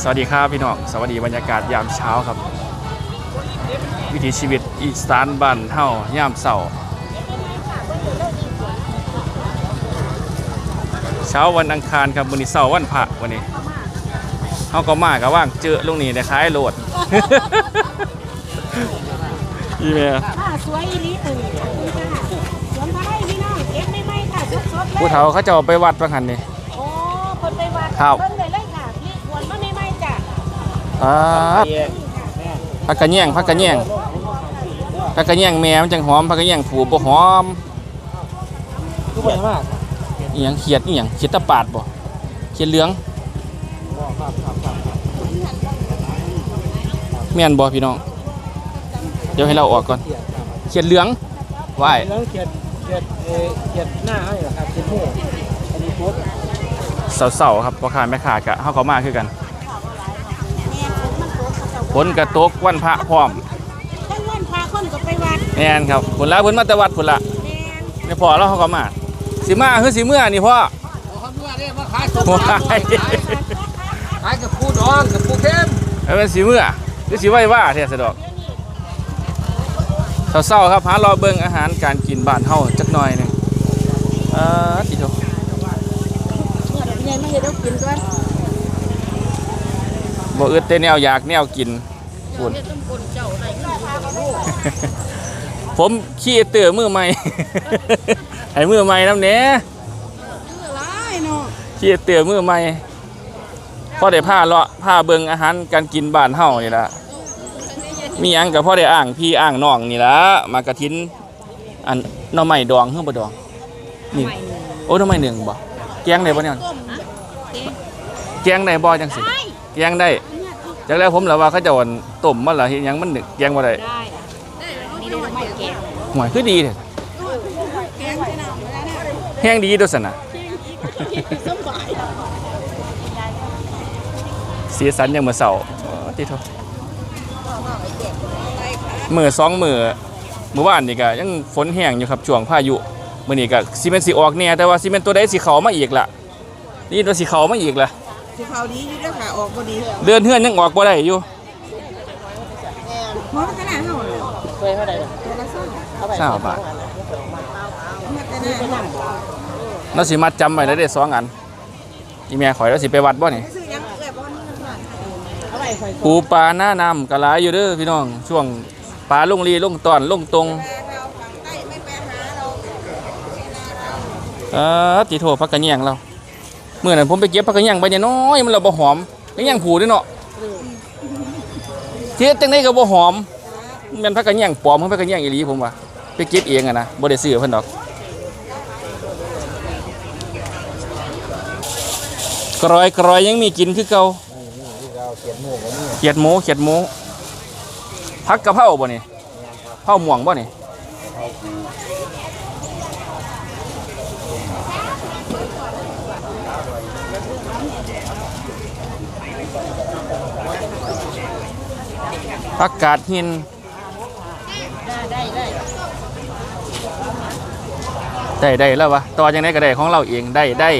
สวัสดีครับพี่น้องสวัสดีบรรยากาศยามเช้าครับ วิถีชีวิตอีสานบ้านเฮายามเสาร์เช้าวันอังคารครับวันนี้เสาร์วันพระวันนี้เฮาก็มากับว่างเจอลงนี่ได้ขายโหลด อีเมลค่ะสวยอีหลีตึงขอบคุณค่ะสวนพระไร่พี่น้องเก็บไม่ไหมค่ะสดๆเลยผู้เฒ่าเขาจะเอาไปวัดประคันนี่โอ้คนไปวัดครับ เพิ่น อ่าพักกระแยงพักกระแยงพักกระแยงแม่มันจังหอมพักกระแยงผูบ่หอมทุกคนมากอีหยังเขียดอีหยังเขียดตะปาดบ่เขียดเหลืองแม่นบ่พี่น้องเดี๋ยวให้เราออกก่อนเขียดเหลืองว่ายเรื่องเขียดเขียดเอ่อเขียดหน้าให้เหรอครับเขียดหมูอันนี้โคตรเสาๆครับพ่อค้าแม่ค้ากะเฮาก็มาคือกัน แม่นมันโตเขาเจ้า ฝนกระตกวันพระพร้อมทั้งวันพาคนก็ไปวัดแม่นครับพุ่นละเพิ่นมาแต่วัดพุ่นละแม่นไม่พอแล้วเฮาก็มาสิมาคือสิเมื่อนี่พ่อเขาเมื่อเนี่ยมาขายโอ้ยขายกับปูดองกับปูเข้มเอาเป็นสิเมื่อหรือสิไหว้ว่าแท้สะดอกเศร้าๆครับหารอเบิ่งอาหารการกินบ้านเฮาจักหน่อยหนึงเอ่อติโตเมื่อดอกใหญ่ไม่เห็นเรากินด้วย บ่อึดแต่แนวอยากแนวกินพุ่นต้มกลเจ้าไหนก็พาเขาลูกผมขี้เตือมือใหม่ ให้มือใหม่นำแหน่ชื่ออะไรเนาะขี้เตือมือใหม่พอได้ผ้าเลาะผ้าเบิ่งอาหารการกินบ้านเฮานี่ล่ะมีหยังก็พอได้อ่างพี่อ่างน้องนี่ล่ะมากระทินอันหน่อไม้ดองเฮือบ่ดองนี่โอ้หน่อไม้หนึ่งบ่แกงได้บ่เนี่ยต้มนะแกงได้บ่จังสิแกงได้จากแล้วผมแล้วว่าเขาจะวันต้มมาล่ะเฮ็ดหยังมันนึกแกงบ่ได้ได้นี่ได้ไม่แก่หวยคือดีเลยแห้งดีด้วยซั่นน่ะเสียสันยังมื้อเช้าอ๋อติโทมื้อสองมื้อเมื่อวานนี่ก็ยังฝนแห้งอยู่ครับช่วงพายุเมื้อนี้ก็สิแม่นสิออกแน่แต่ว่าสิแม่นตัวใดสิเข้ามาอีกล่ะนี่ตัวสิเข้ามาอีกล่ะ สิเขาดีอยู่ด้วยค่ะออกพอดีเดือนเฮือนยังออกบ่ได้อยู่เพราะขนาดเท่าเลยเคยเท่าไหร่ตัวละซ่าเศร้าบาทมาแต่หน้าเราสิมัดจำไว้แล้วได้สองอันอีแม่ข่อยเราสิไปวัดบ่นี่ซื้อยังเอ้ยบ่นี่มันเอาไว้ค่อยปูปลาหน้านำกะหลาอยู่เด้อพี่น้อง ช่วงปลาลงรีลงตอนลงตรงเออติโทพักกระแยงเรา เมื่อนั้นผมไปเก็บพักกระแยงใบน้อยมันเราบ่หอมกระแยงผูด้วยเนาะเฮ็ดจังได้ก็บ่หอมม่นพักกระแยงปลอมคือพักกระแยงอีหลีผมว่าไปเก็บเองอะนะบ่ได้ซื้อเพิ่นดอกกรอยกรอยยังมีกินคือเก่าเขียดหมูเขียดหมูเขียดหมูผักกะเพราบ่เนี่ยเผาหม่วงบ่เนี่ ผักกาดหินได้ได้ได้ได้แล้ววะต่อจังไดก็ได้ของเราเองได้ได้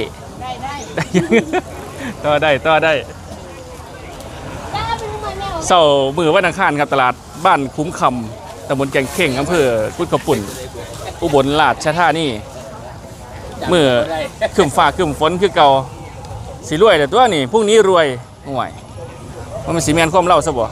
ได้ได้ได้ต่อได้ต่อได้ได้ไปรู้ไหมแม่เสาร์มือวันอังคารครับตลาดบ้านคุ้มคำตำบลแกงเข่งอำเภอกุดกระปุ่น อุบลราชธานีเมื่อขึ้นฟ้าขึ้นฝนคือเก่าสิรวยแต่ตัวนี่พรุ่งนี้รวยห่วยว่ามันสีแมนความเล่าซะบ่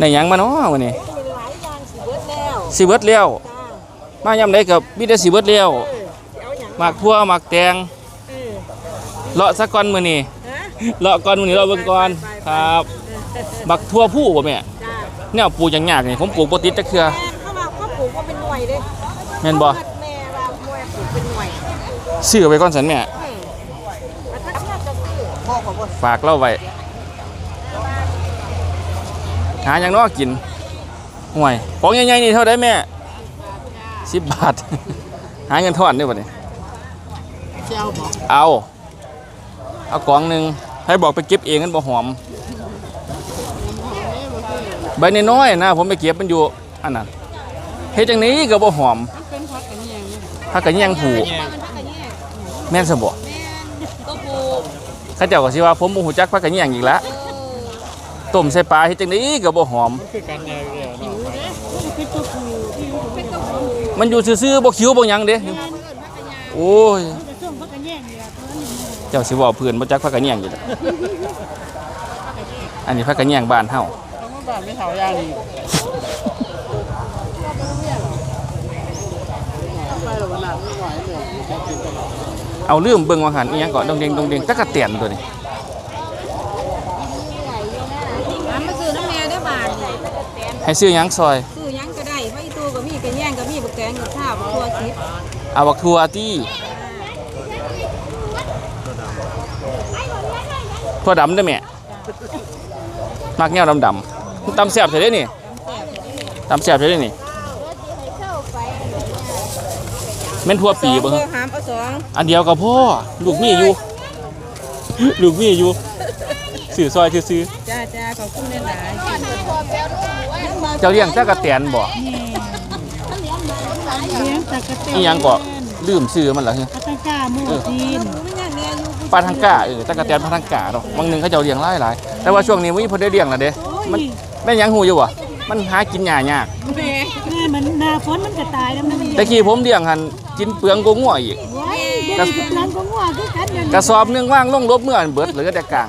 ในหยังมาเนาะวันนี้หลายอย่างสิเบิดแล้วสิเบิดแล้วจ้ามาย่ำใดกับมีแต่สิเบิดแล้วเออเอาหยังหมากทั่วหมากแตงเออเลาะสักก่อนมื้อนี้ฮะเลาะก่อนมื้อนี้เลาะเบิ่งก่อนครับหมักทั่วผู้บ่แม่จ้าแนวปลูกอย่างยากนี่ผมปลูกบ่ติดจักเทื่อ แม่เข้ามาเขาปลูกว่าเป็นหน่วยเด้แม่นบ่แม่ว่ามวยปลูกเป็นหน่วยซื้อไว้ก่อนสันแม่ อืมแล้วถ้าถ้าจะซื้อพ่อขอบ่ฝากเราไว้ หาอย่างน้อกินห่วยของใหญ่ๆนี่เท่าไดแม่10บาท หาเงินทอนได้บ่นี่เจ้าบอกเอา เอากล่องหนึงให้บอกไปเก็บเองกันบ่หอม ใบน้อยๆนะ ผมไปเก็บมันอยู่อันนั้นเฮ็ดจังนี้ก็บ่หอมมันเป็นพักกันยังถ้าก็ยังผูมันพักกันยังแม่นซะบ่แม่นเขาเจ้าก็สิว่าผมบ่ฮู้จักผักกะแยงอีกแล้ว ต้มใส่ปลาเฮ็ดจังได๋ก็บ่หอม คือกันไงเดียวเนาะเป็นตัวผู้ที่อยู่เป็นตัวมันอยู่ซื่อๆบ่คิวบ่หยังเด้โอ้ยจะส่งพักกันแย่งเนี่ยตัวนี้เจ้าสิเว้าเพื่อนบ่จักผักกะแย่งอยู่ล้วอันนี้ผักกะแย่งบ้านเฮาเอามาบ้านไม่เท่าย่างนี่ไปหรอกนะไม่ไหวเลยแค่อดเอาลืมเบิ่งว่าหันอีหยังก่อนดงเดงดงเดงตะกะเตียนตัวนี้ำมาซื้อน้ำแม่ได้อบาทนี่ ให้ซื้อหยังซอย ซื้อหยังก็ได้ไว้ตู้ก็มีกระแย่งก็มีบักแตงกับข้าวบักทั่วคิดเอาบักทั่วตี้ทั่วดำได้อแม่มักแนวดำๆตำแซ่บใช่เด้นี่ตำแซ่บใช่เด้นี่แม่นทั่วปีบ่สฮะองหามเอาสองอันเดียวกับพ่อลูกมีอยู่ ลูกมีอยู่สื่อซอยซื้อจ้าจ้าขอบคุณหลายๆ เจ้าเลี้ยงตะกะเตียนบ่เลี้ยงตะกะเตนอีหยังก็ลืมซื้อมันล่ะฮะอัตตาก้าหมูจีนๆไม่ง่ายแม่อยู่ปลาทังกาเออตะกะเตียนปลาทังกาเนาะบางหนึงเขาเจ้าเลี้ยงหลายหลายๆแต่ว่าช่วงนี้บ่มีเพิ่นได้เลี้ยงแล้วเด้โอ้ยมันแม่นหยังหูอยู่บ่มันหากินหญ้ายากแม่แม่มันหนาฝนมันจะตายแล้วมันไม่แต่กี้ผมเลี้ยงหันกินเปลืองกว่างัวอีกโอ้ยเดี๋ยวนี้กำลังก็ง่วงคือกันเดี๋ยวนี้กระสอบหนึงว่างลงรบเมื่ออันเบิดเหลือแต่กลาง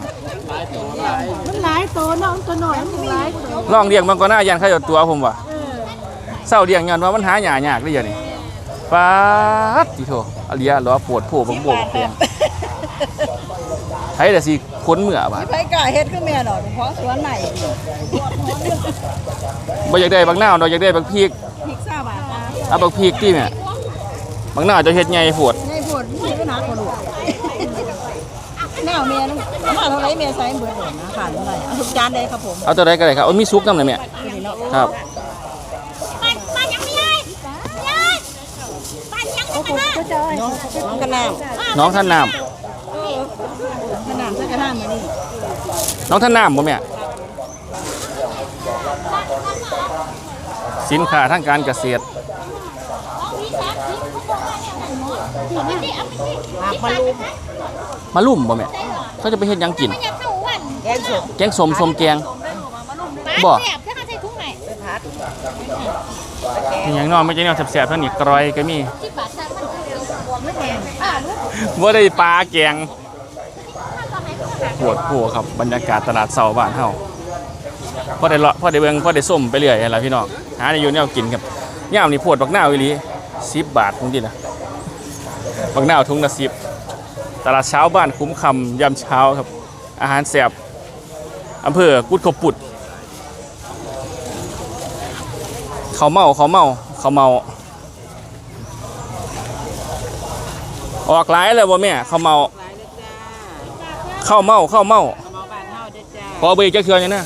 มันหลายตัวเนาะมันตัวน้อยมันหลายตัวลองเลี้ยงมันก็น่ายันเขาเจ้าตัวผมว่าเออเศร้าเลี้ยงย้อนว่ามันหาหญ้ายากเด้อเดี๋ยวนี้ปาดติโถอะเลียล้อปวดโผบักโบกบักแปงไผแต่สิค้นเมื่อบาดไปกะเฮ็ดคือแม่ดอกเพราะสวนใหม่บ่อยากได้บักนาวดอกอยากได้บักพริกพริกซ่าบาทจ้าเอาบักพริกที่แม่บักนาวจะเฮ็ดใหญ่โพดในผลมีปัญหาคนลูกแนวเมียนึงเอา มาเท่าไรเมียใส่เบื่อผมนะขาดเท่าไหร่เอาทุกจานเลยครับผมเอาตัวใดก็ได้ครับเอามีซุปนำเลยแม่ครับน้องกระน้ำน้องท่านน้กระน้ำใส่กระน้ำมานี่ำน้องท่านน้ำบ่แม่สินค้าทางการเกษตรหากมาลูก มาลุ่มบ่แม่เขาจะไปเฮ็ดหยังกินแกงสดแกงสมสมแกง บ่แซ่บถ้าเขาใส่ถุงไหนผัดมีหยังเนอไม่ใช่แนวแสบๆเท่านี้กรอยก็มีบ่ได้ปลาแกงปวดผัวครับบรรยากาศตลาดเสาบ้านเฮาพอได้เลาะพอได้เบิงพอได้ส้มไปเรื่อยนั่นล่ะพี่น้องหาได้อยู่แนวกินครับย่ามนี่ปวดบักหน้าวอีหลี10บาทคงดีนะบักหน้าวถุงละ10 ตลาดเช้าบ้านคุ้มคำยามเช้าครับ อาหารแซ่บอำเภอกุดขบุดเขาวเมาเขาวเมาเขาวเมา ออกหลายเลยบ่แม่เขาวเมาหลายเลยจ้าเข้าวเมาเข้าวเมาเอามาบ้านเฮาเด้อจ้าขอเบอร์จักเทื่อหยังนะ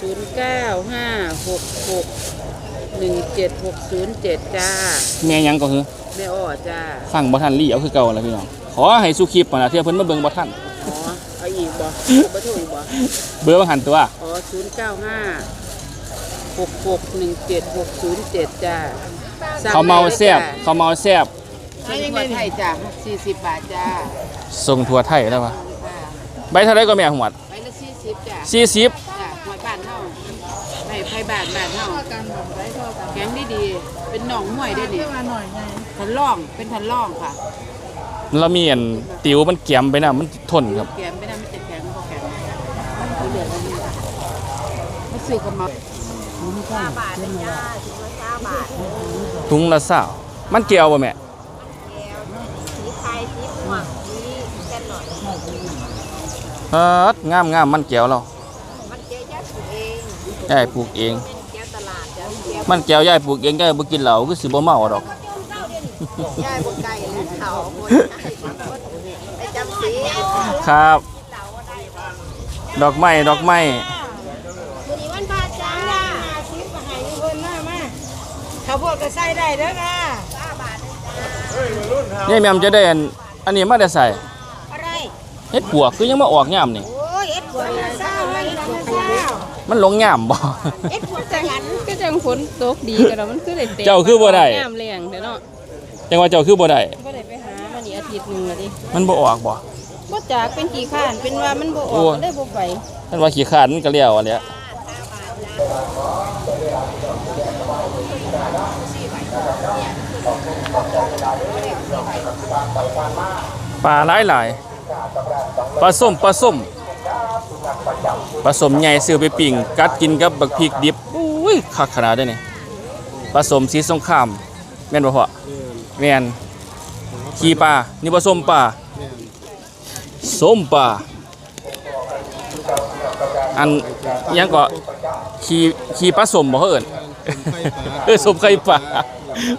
ศูนย์เก้าห้าหกหก หนึ่งเจ็ดหกศูนย์เจ็ดจ้า แม่หยังก็คือแม่อ้อจ้า ฟังบ่ทันรีเอาคือเก่าแล้วพี่น้องขอให้สุคลิปมานะเทื่อเพิ่นมาเบิ่งบ่ทันอ๋อ เอาอีกบ่บ่ถูกอีกบ่เบอร์บ่หันตัวอ๋อศูนย์เก้าห้าหกหกหนึ่งเจ็ดหกศูนย์เจ็ดจ้าสั่งเขาวเมาแซ่บได้เขาวเมาแซ่บจ้าส่งทั่วไทยจ้าสี่สิบบาทจ้าส่งทั่วไทยแล้ววะค่ะใบเท่าไรก็แม่หวดไปละสี่สิบจ้า40 จ้าหอยบ้านเฮาไปไผบ้านบ้านเฮา แข็งดีดีๆเป็นหนองห้วยได้นี่ทันล่องเป็นทันล่องค่ะเรามีอันติ๋วมันเกียมไปนะมันทนครับแกมไม่ได้ไม่จะแข็งก็แข็งมันเหลือแล้วนี่มาซื้อกันมาบาทเลยจ้าถึงละบาทถุงละเศร้ามันเกี่ยวบ่แม่สีไทยสีม่วงสีแค่หน่อยเอิดงามงามมันเกี่ยวเรา มันเจ๊ยัดเองยายปลูกเอง เป็น มันแก้วยายปลูกเองยายบ่กินเหล้าคือสิบ่เมาดอกย่ายบนไก่และเขาบนไอ้จำสีครับ ดอกไม้ดอกไม้วันนี้วันพระจ้าห้าสิบมาให้เพิ่นมามาเขาพวกก็ใส่ได้เด้อค่ะยายแม่มจะได้อันอันนี้มาได้ใส่อะไรเฮ็ดปวกคือยังมาออกยามนี่โอ้ยเอ็ดปวเศร้าเลยนะเศร้ามันหลงยามบ่เอ็ดปวดจัง หันก็จังฝนตกดีกันแล้วมันคือได้เตะเจ้าคือบ่ได้ น้ำแรงเด้อเนาะจังว่าเจ้าคือบ่ได้ บ่ได้ไปหามันนี่อาทิตย์หนึงแล้วดิมันบ่ออกบ่ บ่จากเป็นขี้ข้านเป็นว่ามันบ่อโอ้อกก็เลยบ่ไปนั่นว่าขี้ขานมันก็เลี้ยวอันเนี้ยปลาหลายหลายๆปลาส้มปลาส้มปลาส้มใหญ่ซื้อไปปิ่งกัดกินกับบักพริกดิบอุ้ ยคักขนาดเด้อนี่ปลาส้มสีสงครามแม่นบ่พ่อแม่นขี้ปลานี่ปลาส้มปลาส้มปลาอันยังก็ขี่ขี่ปลาสมบ่เอิ้นเออสมไข่ปลา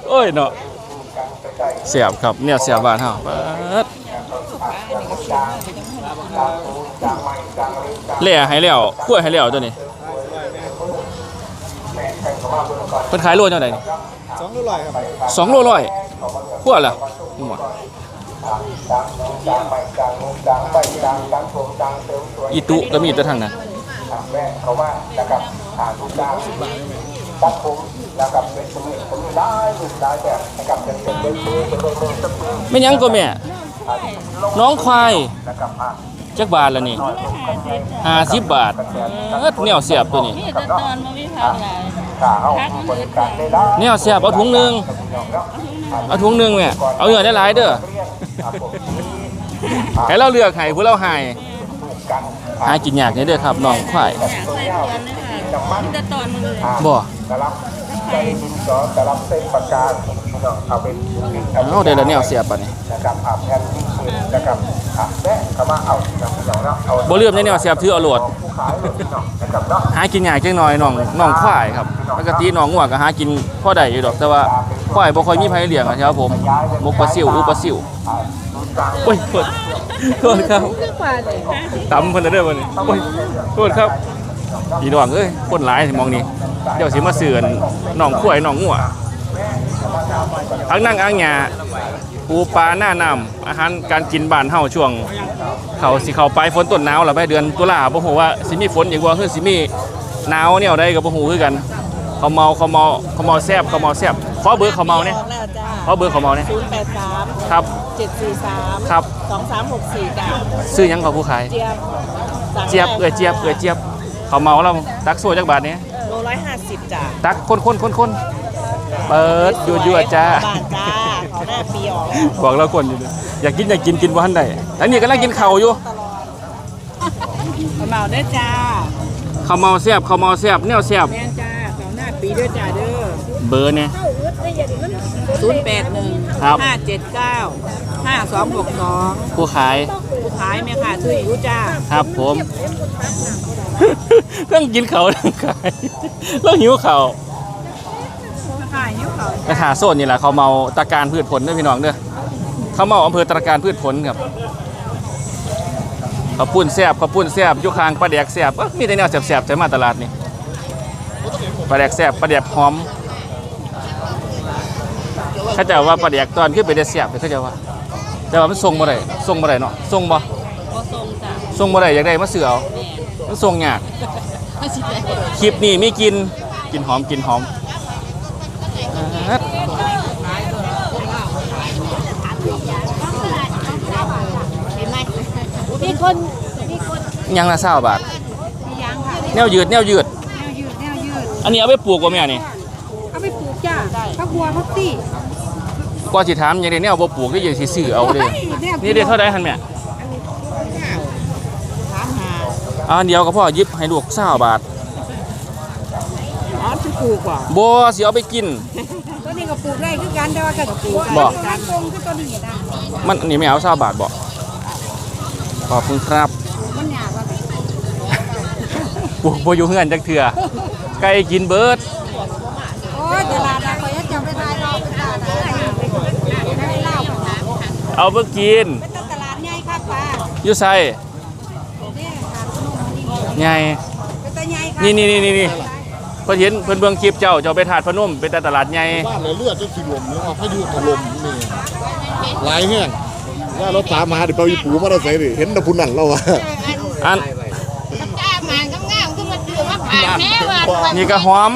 โอ้ยเนาะเสียบครับเนี่ยเสียบบ้านเฮาเปิดเล่ให้แล้วคั่วให้แล้วตัวนี้ เพิ่นขายโลจังไดนี่สองร้อยครับสองโลร้อยคั่วล่ะนี่หมดอีตุก็มีแต่ทางนั้นไม่ยังก็แม่น้องควายจักบาทละนี่ห้าสิบบาทเอิ้ดแนวเสียบตัวนี้ มีแต่ตอนบ่มีพักหลายพักมันเบิดแล้วแนวเสียบเอาถุงหนึ่งเอาถุงหนึ่งแม่เอาเงินได้หลายเด้อให้เราเลือกให้ผู้เราใหายหากินยากนี่เด้อครับน้องควายอยากใส่เดือนเลยค่ะมีแต่ตอนมันเลยบ่ใจดินสอแต่รับเส้นปากกาพี่น้องเอาเป็นเอาได้แล้วแนวเสียบบัดนี้นะครับอาบแผ่นที่คื นะครับแม่เข้ามาเอาพี่น้องพี่น้องเนาะเอาบ่เลือกในแนวเสียบถือเอาโหลดขายเลยพี่น้องนะครับเนายจังหน่อยน้องน้องควายครับปกติน้องงัวก็หากินพ่อได้อยู่ดอกแต่ว่าควายบ่ค่อยมีไผเลี้ยงอะครับผมมกปลาซิวอุปลาซิวโอ้ยโทษโทษครับตำเพิ่นน่ะเด้อบัดนี้โอ้ยโทษครับพี่น้องเอ้ยคนหลายมองนี่เดี๋ยวสิมาเสือนน้องควายน้องงัวทั้งนั่งอ่างหญ้า ปูปลาหน้าน้ำอาหารการกินบ้านเฮาช่วง เขาสิเข้าไปฝนต้นหนาวแล้วไปเดือนตุลาบ่ฮู้ว่าสิมีฝนอีกบ่คือสิมีหนาวแนวใดก็บ่ฮู้คือกันเขาวเมาเขาวเมาเขาวเมาแซ่บเขาวเมาแซ่บขอเบอร์เขาวเมาเนี่ยแล้วจ้าขอเบอร์เขาวเมาเนี่ยศูนย์แปดสามครับเจ็ดสี่สามครับสองสามหกสี่จ้าซื้อหยังกับผู้ขายเจี๊ยบสั่งเจี๊ยบเอ้ยเจี๊ยบเอ้ยเจี๊ยบเขาวเมาแล้วตักโซ่จักบาทเนี่ยโลร้อยห้าสิบจ้าตักคนคนคนคนเปิดยั่วยั่วๆจ้า บาทจ้าขอแม่ปีออกแล้วบอกเราคนอยู่เลยอยากกินอยากกินกินบ่ทันได้ทั้งนี้กำลังกินข้าวอยู่ขอเมาเด้อจ้าข้าวเมาแซ่บข้าวเมาแซ่บแนวแซ่บแม่นจ้าเขาหน้าปีเด้อจ้าเด้อเบอร์เนี่ย ศูนย์แปดหนึ่งครับ ห้าเจ็ดเก้าห้าสองหกสองผู้ขายผู้ขายแม่ค่ะชื่ออยู่จ้าครับผม เรื่องกินเขาวเรื่องขายเรื่องหิวเขาวขายอยู่เขา กระถาโซนนี่แหละเขาเมาตะการพืชผลเด้อพี่น้องเด้อเขาเมาอำเภอตะการพืชผลครับเขาวปุ้นแซ่บเขาวปุ้นแซ่บอยุคางปลาแดกแซ่บเอ้อมีแต่แนวแซ่บๆใช่มาตลาดนี่ปลาแดกแซ่บปลาแดกหอมเขาเจะว่าปลาแดกตอนขึ้นไปได้แซ่บเลยเขาเจะว่า แต่ว่ามันส่งบ่ได้ส่งบ่ได้เนาะส่งบ่บ่ทรงจ้ะส่งบ่ได้อยากได้มาเสือเอามันส่งยากไม่สิได้ คลิปนี้มีกินกินหอมกินหอมอ่า มีคนมีคนยังละเศร้าบาทมียางค่ะแนวยืดแนวยืด แนวยืดแนวยืดอันนี้เอาไปปลูกบ่แม่นี่เอาไปปลูกจ้าข้าวบัวพักตี้ก่อนสิถามยังได้แนวบ่ปลูกได้ยังสิซื้อเอาเด้นี่เด้เท่าใดหั่นแม่ถามหาเอาอันเดียวก็พอหยิบให้ลูก20บาทอ๋อจะ ปลูกว่ะบ่สิเอาไปกิน ตัวนี้ก็ปลูกได้คือกันแต่ว่าก็ปลูกบ่ การปงคือตัวนี้ได้มันอันนี้ไม่เอา20บาทบ่ขอบคุณครับมันยากว่าปลูกบ่อยู่เฮือนจักเทื่อไก่กินเบิดโอ้ยตลาดอะคอยจะไปทายรอบตลาดอะได้เล่าค่ะเอาเบิ่กินเป็นตลาดใหญ่ครับป้าอยู่ไสเนี่ยค่ะขนมนี่ใหญ่เป็นตาใหญ่ค่ะนี่นี่นี่นี่นี่ เพิ่นเห็นเพิ่นเบิ่งคลิปเจ้าเจ้าไปถาดพนมเป็นแต่ตลาดใหญ่บ้านเลยเลือดจะขี้ลมเนี่ยว่าพายุถล่มนี่หลายแห้งว่ารถตามมาเดี๋ยวไปอยู่ปูมาได้ใส่ดิเห็นแตะพุ่นนั่นแล้ววะอันจ้ามันงามๆขึ้นมาดื้อมาผ่านแม่ว่านี่ก็หอม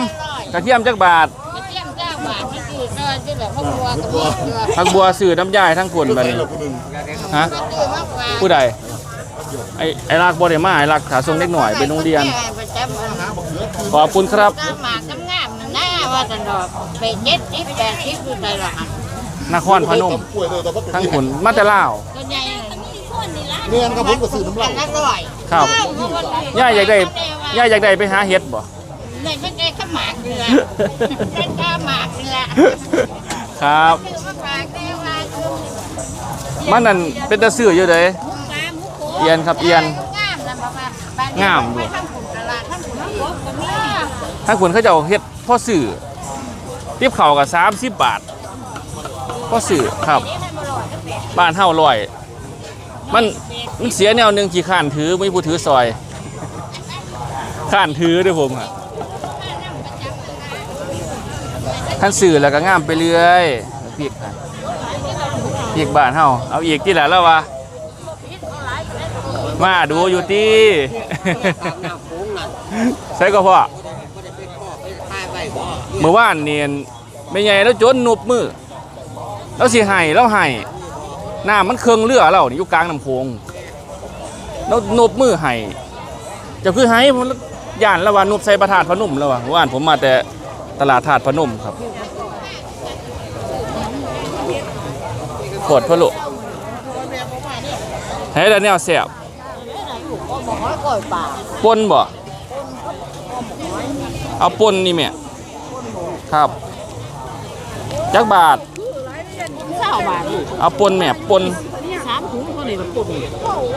กระเทียมจักบาทเตรียมเจ้าบาทนี่คือก็จะแบบพ่อบัวกับพ่อเกลือทั้งบัวสื่อน้ำยายทั้งผลบัดนี้ใส่ละคนหนึ่งฮะดื้อมาผ่านผู้ใดเไอ้ไอ้รักบ่ได้มาไอ้รักขาส่งเด็กหน่อยไปโรงเรียนประจำ ขอบคุณครับ ก็หมากงามๆนะว่าแต่ดอกไปเจ็ดสิบแปดสิบอยู่ในหลังนครพนมกล้วยเลยแต่ว่าทั้งขุนมาแต่ลาวก็ใหญ่เนียนกับผมก็ซื้อน้ำเหล้านักร้อยครับ ย่าอยากได้ย่าอยากได้ไปหาเห็ดบ่ ในไม่ได้ข้าหมากเรือเป็นข้าหมากเรือครับ คือมาฝากแต่ว่าคือมันนั่นเป็นตะซื้ออยู่เด้มุกน้ำมุกโขเอียนครับเอียนงามนะบ้าๆงามด้ด้ววยยทั้งขุนตลาดทั้งขุนน้ำกบก็มี ถ้าขุนเขาจะเอาเฮ็ดพ่อซื้อติบเข่ากับ30บบาทพ่อซื้อครับ บ้านเฮาลอย มันมันเสียแนวหนึ่งขี้ข้านถือไม่มีผู้ถือซอย ข้านถือด้วยผมอะท่านสื่อแล้วก็ง่ามไปเรื่อยพียกครับพีกบ้านเฮาเอาอีกที่แหละแล้ววะมาดูอยู่ตีใช่ก็พ่อ เมื่อวานเนียนไม่ใหญ่แล้วจนนุบมือแล้วสิให้แล้วให้น้ำมันเคืองเรือเรานี่อยู่กลางน้ำโขงแล้วนบมือให้เจะคือให้ผมย่านแล้วว่านบใส่ประทาดพนมแล้วว่ะเมื่อวานผมมาแต่ตลาดถาดพนมครับปวดพะโลุให้แล้วแนวแสบปนบ่เอาปนนี่แม่ ครับจักบาทเศร้าบาทลูกเอาปนแม่ปนสามถุงเท่านี้มันปุ่น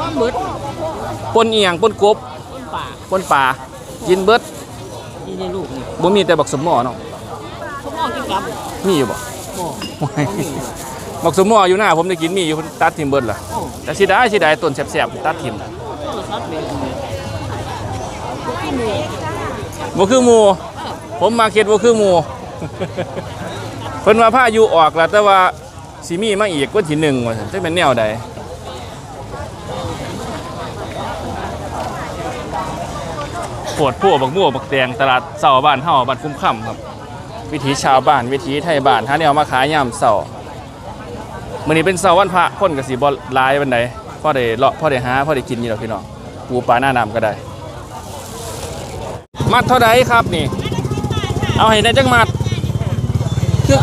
ว่าเบิดปนเอียงปนกบต้นป่าปนป่ากินเบิดนี่ในลูกนี่บ่มีแต่บักสมหมอเนาะเขามองกินกับมีอยู่บ่บ่บักสมหมออยู่หน้าผมได้กินมีอยู่เพิ่นตัดทิ่มเบิดล่ะแต่สิได้สิได้ต้นแซ่บๆตัดทิ่มโทรศัพท์แม่บ่คือหมู่ผมมาเก็ดบ่คือหมู่ เพิ่นว่าพายุออกแล้วแต่ว่าสิมีมาอีกวันที่หนึ่งว่าซั่นจักเป็นแนวใดปวดพวกบักม่วบักแดงตลาดเสาบ้านเฮาบ้านคุ้มค่ำครับ วิถีชาวบ้านวิถีไทยบ้านหาแนวมาขายยามเสามื้อนี้เป็นเสาวันพระคนก็สิบ่หลายปานใดพอได้เลาะพอได้หาพอได้กินอยู่ดอกพี่น้องปูปลาหน้าน้ำก็ได้ มัดเท่าใดครับนี่ เอาให้ได้จักมัดคือ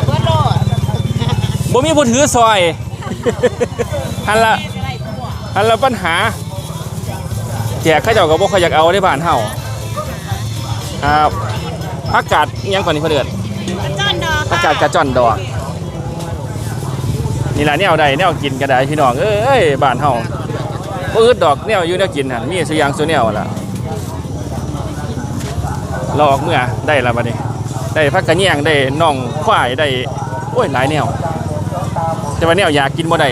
บ่มีผู้ถือซอย หันละหันละปัญหา แจกเขาเจ้าก็บ่ค่อยอยากเอาในบ้านเฮาครับอากาศอิหยังก่อนนี่เพิ่นเอิ้นจ้อนดอกอากาศกระจ่อนดอกนี่ล่ะแนวใดแนวกินก็ได้พี่น้องเอ้ยบ้านเฮาบ่อึดดอกแนวอยู่แนวกินหั่นมีสุอย่างสุแนวล่ะเราออกเมื่อได้ละบัดนี้ ได้พักกระเนียงได้น่องควายได้ โอ้ยหลายแนว แต่ว่าแนวอยากกินบ่ได้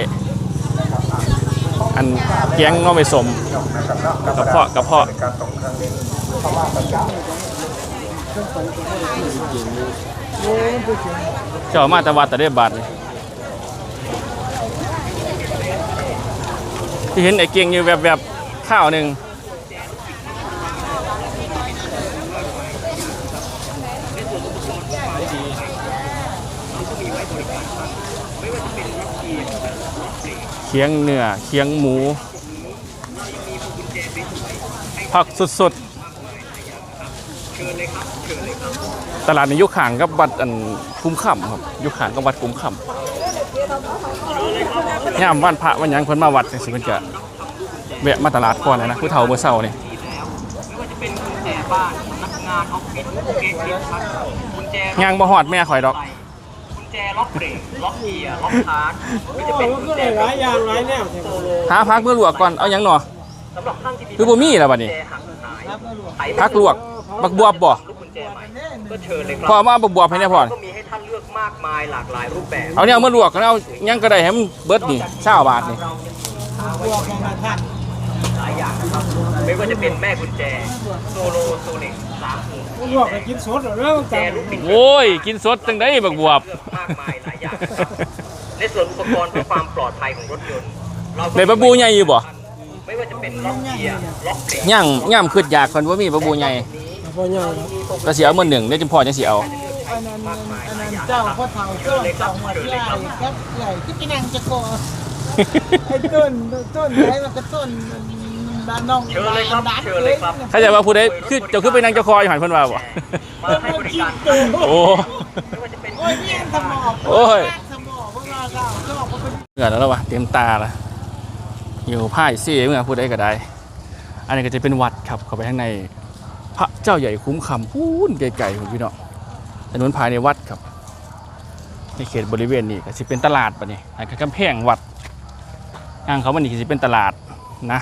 อันแกงงอไม่สมกระเพาะกระเพาะเจ้ามาต่วัดแต่ได้บาทเลยที่เห็นไอ้เก่งอยู่แวบๆข้าวหนึ่ง เคียงเนื้อเคียงหมู ผักสดๆตลาดในยุคขางกับวัดอันคุ้มค่ำครับยุคขางกับวัดคุ้มค่ำย่ามวันพระวันยังเพิ่นมาวัดจังสิเพิ่นจะแวะมาตลาดก่อนเลยนะผู้เฒ่าเมื่อเช้านี่ย่างบ่ฮอดแม่ข่อยดอก โอ้ก็เลยหลายอย่างหลายแนวใช่ไหมหาพักเมื่อลวกก่อนเอาหยังหนอคือบ่มีแล้วบัดนี้พักลวก บักบวบบ่พอมาบักบวบให้แน่พอก็มีให้ท่านเลือกมากมายหลากหลายรูปแบบเอาเนี่ยเอามาลวกกันเอาหยังก็ได้ให้มันเบิดนี่20บาทนี่พวกของมาท่านหลายอย่างนะครับไม่ว่าจะเป็นแม่กุญแจโซโลโซนิก สามหูพวกไปกินสดหรือเรื่องกุญแจจังลูกบิดโอ้ย กินสดจังได้บักบวบมากมายหลายอย่างนะครับในส่วนอุปกรณ์เพื่อความปลอดภัยของรถยนต์เราก็ได้ปลาบูใหญ่อยู่บ่ไม่ว่าจะเป็นล็อกเกียร์ล็อกเบรกย่างย่ามขึ้นอยากคนว่ามีปลาบูใหญ่พ่อใหญ่ก็สิเอามื้อหนึ่งได้จังพอจังสิเอาอันนั้นอันนั้นเจ้าพ่อเฒ่าเจ้าเจ้าหัวใหญ่ครับใหญ่ที่กินนังจะโกไอ้ต้นต้นไหนมันก็ต้น น้องเชิญเลยครับเชิญเลยครับถ้าจะว่าผู้ใดคือเจะคือไปนั่งเจ้าคออยู่หันเพิ่นว่าบ่ มาให้บริการโอ้ไม่ว่าจะเป็นโอ้ยเนี่ยสมองโอ้ย สมองพวกเราก็ก็บอกว่าเป็นเหงื่อแล้วล่ะวะเต็มตาละอยู่ผ้าซี่เมื่อพูดได้ก็ได้ อันนี้ก็จะเป็นวัดครับเข้าไปข้างในพระเจ้าใหญ่คุ้มคำพูนไกลๆคุณพี่น้องถนนภายในวัดครับ ในเขตบริเวณนี้ก็จะเป็นตลาดปะนี่อันก็กำแพงวัดอ่างเขามันนี่ก็จะเป็นตลาดนะ